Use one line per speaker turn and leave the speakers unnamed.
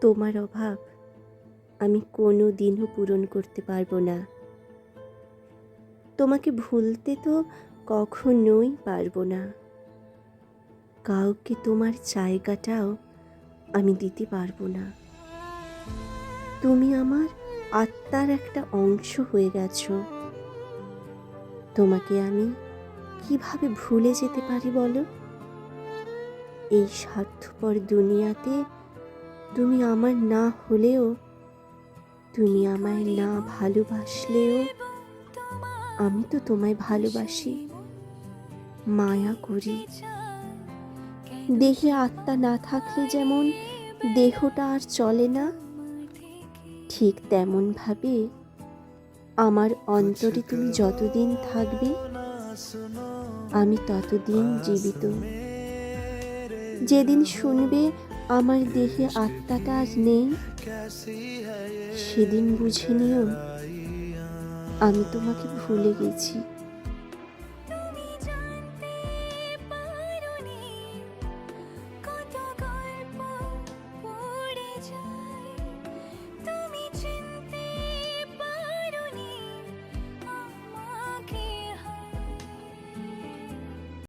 তোমার অভাব আমি কোনো দিনও পূরণ করতে পারব না। তোমাকে ভুলতে তো কখনোই পারব না। কাউকে তোমার জায়গাটাও আমি দিতে পারব না। তুমি আমার আত্মার একটা অংশ হয়ে গেছো। তোমাকে আমি কীভাবে ভুলে যেতে পারি বলো? এই স্বার্থপর দুনিয়াতে তুমি আমার না হলেও, তুমি আমায় না ভালোবাসলেও, আমি তো তোমায় ভালোবাসি। মায়া করি। দেহে আত্মা না থাকলে যেমন দেহটা আর চলে না, ঠিক তেমনভাবে আমার অন্তরে তুমি যতদিন থাকবে, আমি ততদিন জীবিত। যেদিন শুনবে আমার দেহে আত্মাটা আজ নেই? সেদিন বুঝে নিও আমি তোমাকে ভুলে গেছি।